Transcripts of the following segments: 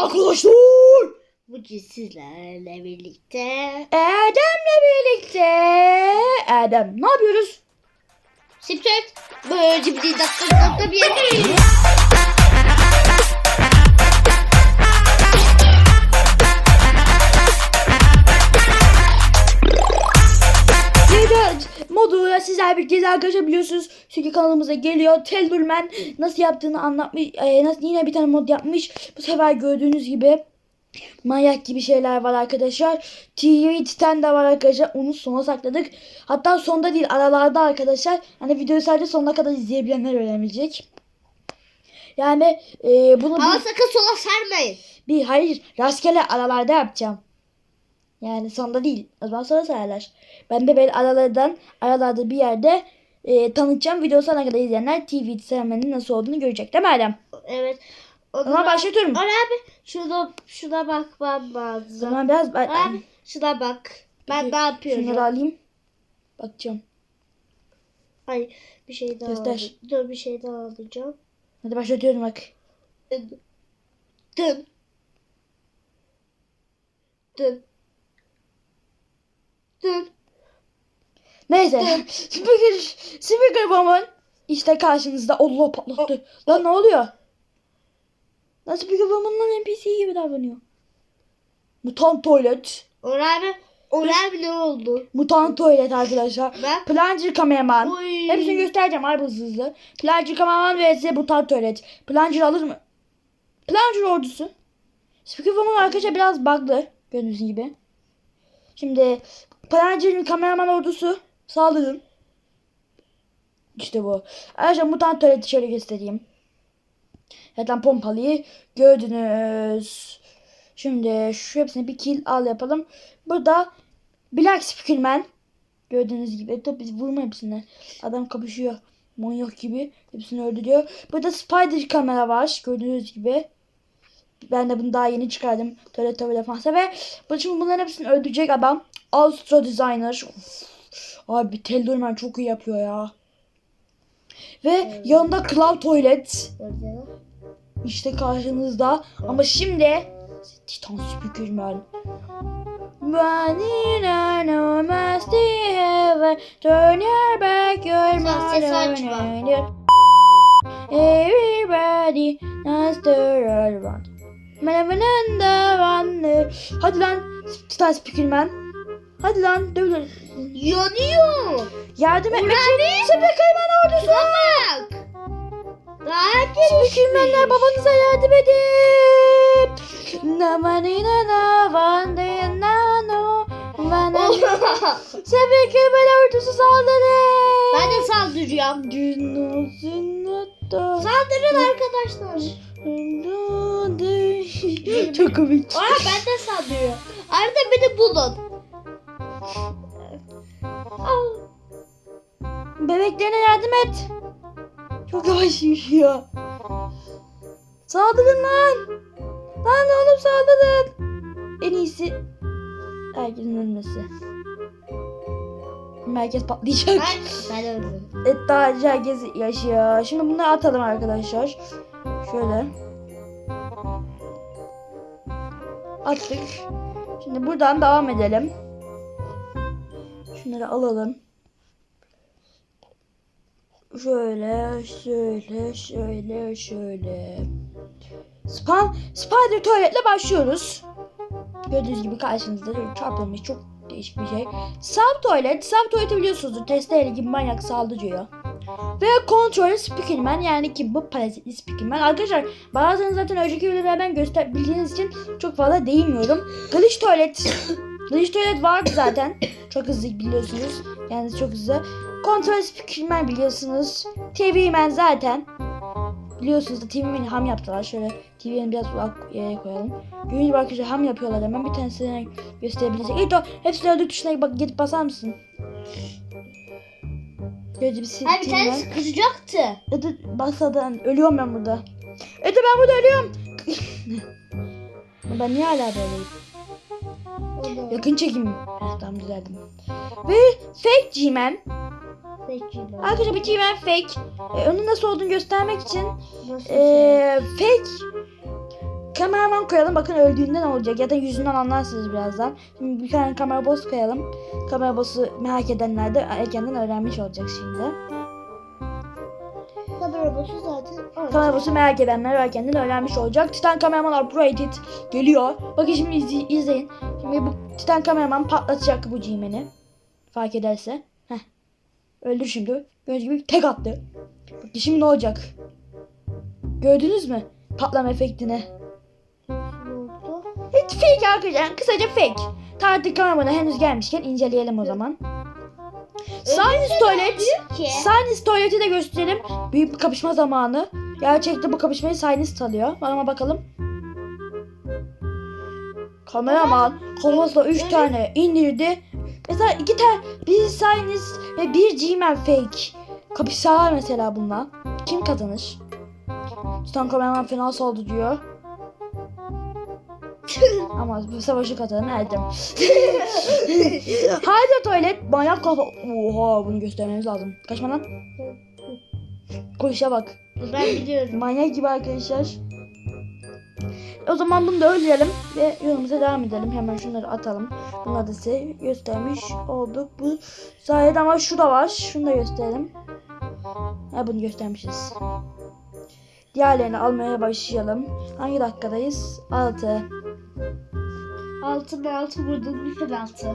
arkadaşlar. Bugün sizlerle birlikte Erdem'le birlikte. Erdem ne yapıyoruz? Sipset böyle bir dakika dakika bir yere moduyla sizler bir kez arkadaşlar biliyorsunuz. Çünkü kanalımıza geliyor. Telburman nasıl yaptığını anlatmış. e, nasıl yine bir tane mod yapmış. Bu sefer gördüğünüz gibi manyak gibi şeyler var arkadaşlar. TV Titan de var arkadaşlar. Onu sona sakladık. Hatta sonda değil aralarda arkadaşlar. Hani videoyu sadece sonuna kadar izleyebilenler öğrenebilecek. Yani e, bunu Ama bir, sakın sola sarmayın. bir hayır rastgele aralarda yapacağım. Yani sonda değil. O zaman sonra sayarlar. Ben de böyle aralardan aralarda bir yerde e, tanıtacağım. Video sonuna kadar izleyenler TV sevmenin nasıl olduğunu görecek değil mi Erdem? Evet. O zaman başlatıyorum. Ora abi şuna şuna bakmam lazım. zaman biraz ben, Abi şuna bak. Ben ne yapıyorum? şunları alayım. Bakacağım. Ay bir şey daha Göster. alacağım. Dur bir şey daha alacağım. Hadi başlatıyorum bak. Dın. Dın. Dın. Neyse. Speaker, speaker woman. İşte karşınızda. Allah patlattı. Lan ne oluyor? Lan speaker woman'ın NPC gibi davranıyor. Mutant abi. Ora abi ne oldu? Mutant tuvalet arkadaşlar. Ben. Plunger kameraman. Oy. Hepsini göstereceğim harbi hızlı hızlı. Plunger kameraman ve size mutant tuvalet. Plunger alır mı? Plunger ordusu. Speaker woman arkadaşlar biraz bug'lı. Gördüğünüz gibi. Şimdi Plunger'ın kameraman ordusu saldırın. İşte bu. Arkadaşlar mutant tuvaleti şöyle göstereyim. Zaten pompalıyı gördünüz. Şimdi şu hepsini bir kill al yapalım. Burada Black Speakerman. Gördüğünüz gibi. Tabi biz vurma hepsine. Adam kapışıyor. Manyak gibi. Hepsini öldürüyor. Burada Spider kamera var. Gördüğünüz gibi. Ben de bunu daha yeni çıkardım. Tuvalet tuvalet defansa ve bu şimdi bunların hepsini öldürecek adam. Astro Designer. Of. Abi Teldorman çok iyi yapıyor ya. Ve yanında Cloud Toilet. İşte karşınızda. Ama şimdi Titan Speakerman. Running on a musty heaven, turn your back, your mother. Everybody knows the vanlı. Hadi lan Titan Speakerman. Hadi lan dövün. Yanıyor. Yardım etmek için Speakerman ordusu. Bak. Daha Speakermanler babanıza yardım edin. Namanina na vande na no. Vana. Speakerman ordusu saldırın. ben de saldıracağım. Saldırın arkadaşlar. Çok komik. Ora ben de saldırıyorum. Arada beni bulun. Bebeklerine yardım et. Çok yavaş yürüyor. Saldırın lan. Lan oğlum saldırın. En iyisi herkesin ölmesi. Merkez patlayacak. Ben, ben öldüm. Et dağcı herkes yaşıyor. Şimdi bunları atalım arkadaşlar. Şöyle. Attık. Şimdi buradan devam edelim. Şunları alalım. Şöyle, şöyle, şöyle, şöyle. Span, Spider tuvaletle başlıyoruz. Gördüğünüz gibi karşınızda çarpılmış çok değişik bir şey. Sub tuvalet, sub tuvaleti biliyorsunuzdur. Testeyle gibi manyak saldırıyor. Ve kontrol speakerman yani ki bu parazitli speakerman. Arkadaşlar bazılarını zaten önceki videolardan göster bildiğiniz için çok fazla değinmiyorum. Glitch tuvalet. Glitch tuvalet vardı zaten. Çok hızlı biliyorsunuz. Yani çok hızlı. Kontrol speakerman biliyorsunuz. TV man zaten. Biliyorsunuz da TV'nin ham yaptılar. Şöyle TV'nin biraz uzak yere koyalım. Gibi arkadaşlar ham yapıyorlar hemen. Bir tanesini gösterebilecek. Evet o hepsini öldük tuşuna bak gidip basar mısın? Gördüğünüz gibi Ha bir tanesi kızacaktı. Ede basadan ölüyorum ben burada. Ede ben burada ölüyorum. ben niye hala böyleyim? Yakın çekim. Heh, tamam düzeldim. Ve fake G-Man. Arkadaşlar bir G-Man fake. Ee, onun nasıl olduğunu göstermek için Nasıl ee, fake kameraman koyalım. Bakın öldüğünde ne olacak? Ya da yüzünden anlarsınız birazdan. Şimdi bir tane kamera boss koyalım. Kamera boss'u merak edenler de erkenden öğrenmiş olacak şimdi. Kamera boşu zaten. orada. Kamera boss'u merak edenler erkenden öğrenmiş olacak. Titan kameraman upgraded geliyor. Bakın şimdi izle- izleyin. Şimdi bu Titan kameraman patlatacak bu G-Man'i. Fark ederse. Heh. Öldür şimdi. Gördüğünüz gibi tek attı. Bakın şimdi ne olacak? Gördünüz mü? Patlama efektini. Hiç fake arkadaşlar. Kısaca fake. Tarih kameramana henüz gelmişken inceleyelim o zaman. Science Tuvalet. Science Tuvalet'i de gösterelim. Büyük bir kapışma zamanı. Gerçekte bu kapışmayı Science alıyor. Ama bakalım. Kameraman kafasına 3 tane indirdi. Mesela iki tane bir Science ve bir G-Man fake. Kapışsalar mesela bunlar. Kim kazanır? Titan kameraman fena saldı diyor. Ama bu savaşı kazanan Erdem. Haydi tuvalet manyak kafa. Oha bunu göstermemiz lazım. Kaçma lan. Koşa bak. Ben biliyorum. Manyak gibi arkadaşlar. O zaman bunu da öldürelim ve yolumuza devam edelim. Hemen şunları atalım. Bunları da size göstermiş olduk. Bu sayede ama şu da var. Şunu da gösterelim. Ha bunu göstermişiz. Diğerlerini almaya başlayalım. Hangi dakikadayız? 6. Altı mı altı vurdun bir penaltı.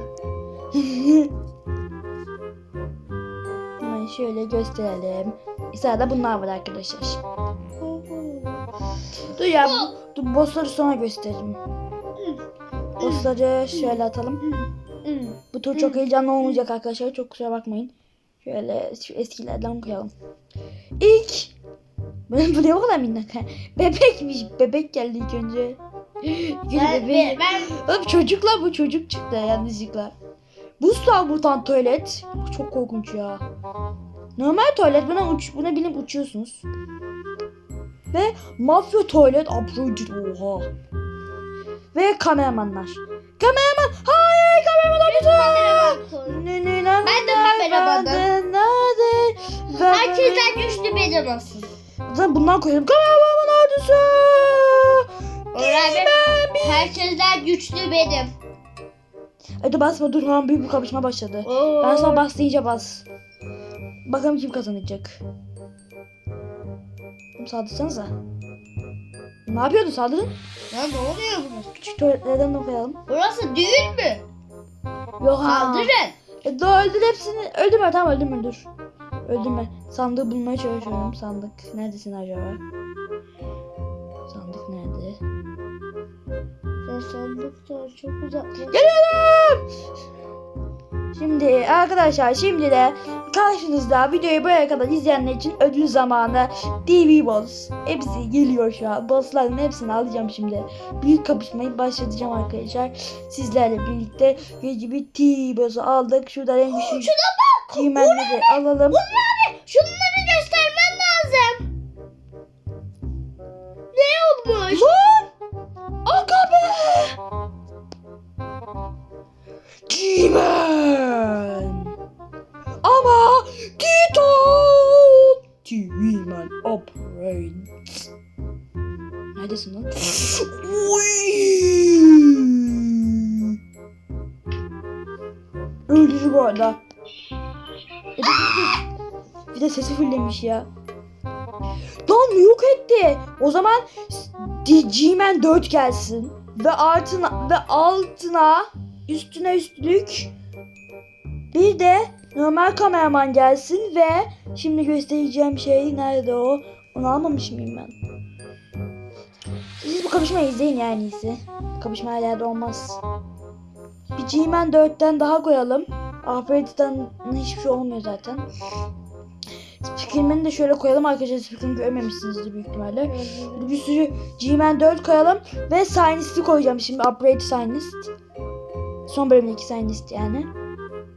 Hemen şöyle gösterelim. Sırada bunlar var arkadaşlar. Dur ya dur bossları sonra gösteririm. Bossları şöyle atalım. Bu tur çok heyecanlı olmayacak arkadaşlar. Çok kusura bakmayın. Şöyle şu eskilerden koyalım. İlk bu, bu ne kadar minnak? Bebekmiş. Bebek geldi ilk önce. Ben, ben, ben Oğlum çocukla bu çocuk çıktı yanlışlıkla. Bu mutan tuvalet. Bu çok korkunç ya. Normal tuvalet buna uç buna binip uçuyorsunuz. Ve mafya tuvalet upgraded oha. Ve kameramanlar. Kameraman hayır kameraman orada. Ne ne lan? Ben de kameramanım. Herkesten güçlü benim olsun. Zaten bundan koyalım. Kameraman ordusu. Öğrenme. Ben- Herkesten güçlü benim. Hadi basma dur hemen büyük bir kapışma başladı. Oo. Ben sana bas deyince bas. Bakalım kim kazanacak. Saldırsanıza. Ne yapıyordu saldırın? Ya ne oluyor burada? Küçük tuvaletlerden de koyalım. Burası düğün mü? Yok ha. Saldırın. E, dur öldür hepsini. Öldürme tamam öldürme dur. Öldürme. Sandığı bulmaya çalışıyorum. Sandık. Neredesin acaba? Sen sandıktan çok uzaklaştın. Geliyorum. Şimdi arkadaşlar şimdi de karşınızda videoyu buraya kadar izleyenler için ödül zamanı TV Boss. Hepsi geliyor şu an. Bossların hepsini alacağım şimdi. Büyük kapışmayı başlatacağım arkadaşlar. Sizlerle birlikte ve gibi TV Boss'u aldık. Şurada en güçlü G-Man'leri alalım. Şunları göstermen lazım. Ne olmuş? Lan! Ya. Lan yok etti. O zaman G-Man 4 gelsin. Ve altına ve altına üstüne üstlük bir de normal kameraman gelsin ve şimdi göstereceğim şey nerede o? Onu almamış mıyım ben? Siz bu kapışmayı izleyin yani iyisi. Kapışma her olmaz. Bir G-Man 4'ten daha koyalım. Alfred'den hiçbir şey olmuyor zaten. Speakerman'i de şöyle koyalım arkadaşlar. Speakerman'i görmemişsinizdir büyük ihtimalle. Bir sürü G-Man 4 koyalım. Ve Scientist'i koyacağım şimdi. Upgrade Scientist. Son bölümdeki Scientist yani.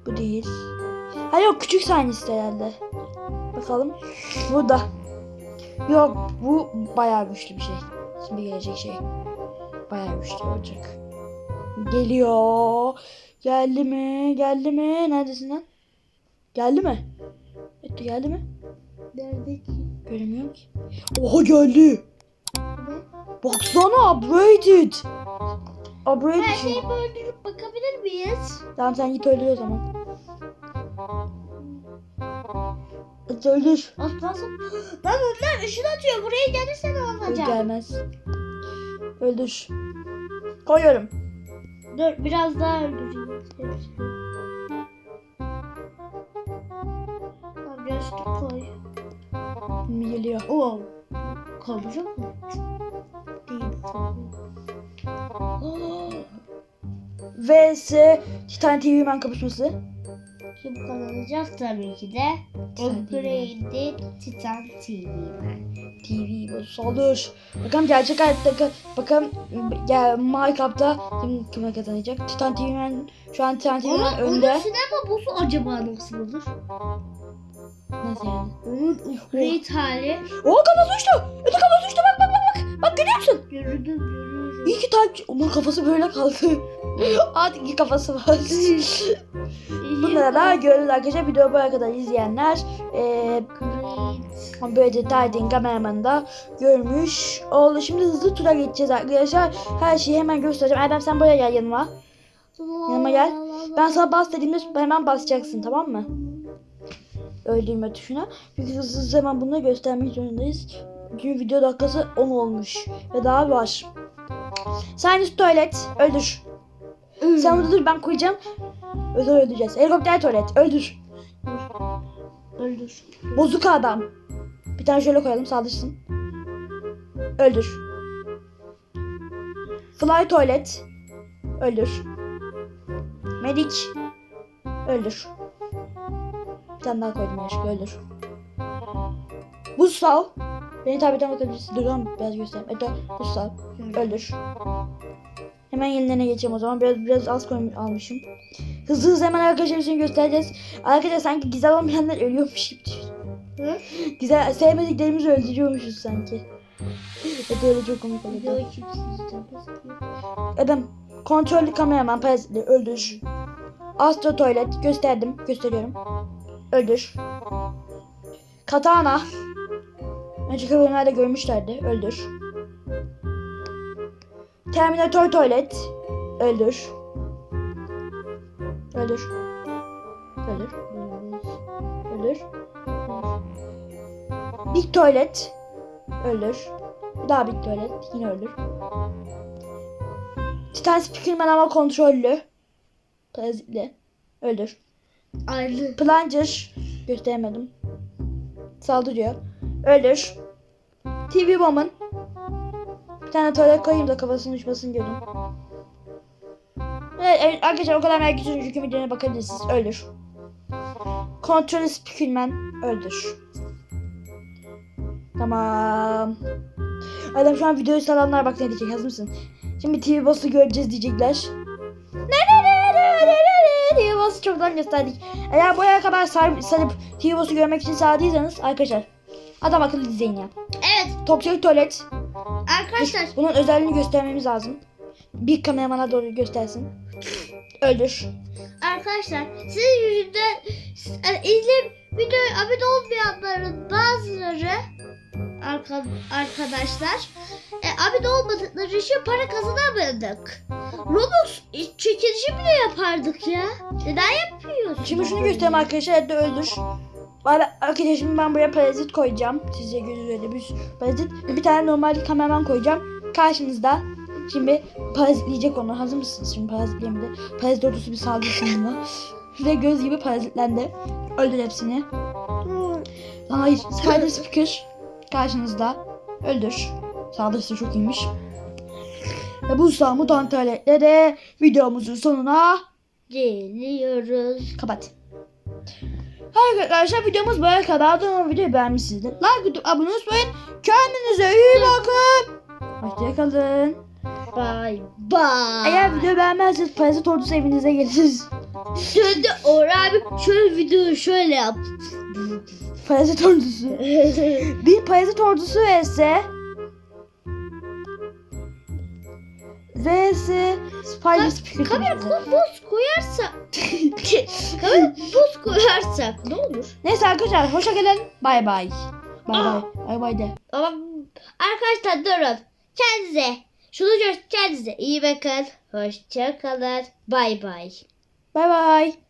Bu değil. Ha yok küçük Scientist herhalde. Bakalım. Bu da. Yok bu bayağı güçlü bir şey. Şimdi gelecek şey. Bayağı güçlü olacak. Geliyor. Geldi mi? Geldi mi? Neredesin lan? Geldi mi? Etti geldi mi? Nerede ki? Göremiyorum ki. Oha geldi. Ne? Baksana upgraded. Upgraded. Her şeyi öldürüp bakabilir miyiz? Tamam sen git öldür o zaman. Git öldür. Atlasın. Lan onlar ışın atıyor. Buraya gelirse ne olacak? gelmez. Öldür. Koyuyorum. Dur biraz daha öldüreyim. Tamam göğüslük koy. Geliyor. Oo. Kalacak mı? Değil. VS Titan TV Man kapışması. Kim kazanacak tabii ki de Titan Upgrade'de Titan TV Man. TV bu saldır. Bakalım gerçek hayatta bakalım ya Minecraft'ta kim kime kazanacak? Titan TV Man şu an Titan TV Man Ama onun önde. sinema bosu acaba nasıl olur? Nasıl yani? Onun upgrade hali. Oo kafası uçtu. Öte kafası uçtu bak bak bak bak. Bak görüyor musun? Yürüdüm yürüyorum. İyi ki takip. Onun kafası böyle kaldı. Artık iki kafası var. Bunlara da görürüz arkadaşlar. Video buraya kadar izleyenler. Eee Upgrade. Böylece Titan kameramanı da görmüş oldu. Şimdi hızlı tura geçeceğiz arkadaşlar. Her şeyi hemen göstereceğim. Erdem sen buraya gel yanıma. Yanıma gel. Ben sana bas dediğimde hemen basacaksın tamam mı? Öldürme tuşuna. Çünkü hızlı hızlı hemen bunu göstermek zorundayız. Çünkü video dakikası 10 olmuş. Ve daha var. Sinus tuvalet. Öldür. Sen burada dur ben koyacağım. Özel öldüreceğiz. Helikopter tuvalet. Öldür. Öldür. Bozuka adam. Bir tane şöyle koyalım saldırsın. Öldür. Fly toilet. Öldür. Medic. Öldür. Bir tane daha koydum yanlışlıkla öldür. Bussal. Beni tabletten bakabilirsin. Dur lan biraz göstereyim. Evet Bussal. Öldür. Hemen yenilerine geçeyim o zaman. Biraz biraz az koy almışım. Hızlı hızlı hemen arkadaşlar seni göstereceğiz. Arkadaşlar sanki güzel olmayanlar ölüyormuş gibi. Hı? Güzel sevmediklerimizi öldürüyormuşuz sanki. Evet öyle çok komik oldu. Adam kontrollü kameraman parazitli öldür. Astro tuvalet gösterdim gösteriyorum. Öldür. Katana. Önceki bölümlerde görmüşlerdi. Öldür. Terminator tuvalet. Öldür. Öldür. Öldür. Öldür. Big tuvalet. Öldür. Daha big tuvalet. Yine öldür. Titan Speakerman ama kontrollü. Parazitli. Öldür. Aynı. Plunger. Gösteremedim. Saldırıyor. Öldür. TV Woman. Bir tane tuvalet koyayım da kafasının uçmasını görün. Evet, evet, arkadaşlar o kadar merak ediyorsunuz çünkü videoya bakabilirsiniz. Öldür. Kontrollü Speakerman. Öldür. Tamam. Adam şu an videoyu salanlar bak ne diyecek hazır mısın? Şimdi TV Boss'u göreceğiz diyecekler. Ne ne ne Boss'u çoktan gösterdik. Eğer buraya kadar sar, sarıp TV Boss'u görmek için sağdıysanız arkadaşlar adam akıllı izleyin ya. Evet Topçalı tuvalet. arkadaşlar. Bunun özelliğini göstermemiz lazım. Bir kameramana doğru göstersin. Öldür. Arkadaşlar sizin yüzünden e, izleyip videoya abone olmayanların bazıları arka, arkadaşlar abone olmadıkları için para kazanamadık. Robux e, çekilişi bile yapardık ya. Neden yapıyorsun? Şimdi şunu göstereyim arkadaşlar. De öldür. Arkadaşlar şimdi ben buraya parazit koyacağım. Size gözüyle bir parazit. Bir tane normal kameraman koyacağım. Karşınızda. Şimdi parazitleyecek onu. Hazır mısınız? Şimdi parazitleyemedi. Parazit ordusu bir saldırsın buna. Ve göz gibi parazitlendi. Öldür hepsini. Hayır. Spider Speaker. Karşınızda. Öldür. Saldırısı çok iyiymiş. Ve bu sağ mutant aletle de videomuzun sonuna Geliyoruz. Kapat. Arkadaşlar videomuz böyle kadar. Umarım videoyu beğenmişsinizdir. Like atıp abone olmayı Kendinize iyi bakın. Hoşçakalın. Bye bye. Eğer videoyu beğenmezseniz parazit ordusu evinize gelir. Şimdi Orhan abi şöyle videoyu şöyle yap. parazit ordusu. Bir parazit ordusu vs. vs. Spider Speaker. Kamera buz koyarsak. Kamera buz koyarsak ne olur? Neyse arkadaşlar hoşça kalın. Bay bay. Bay bay. Bay bay de. Arkadaşlar durun. Kendinize. Şunu gör kendinize. iyi bakın. Hoşça kalın. Bay bay. Bay bay.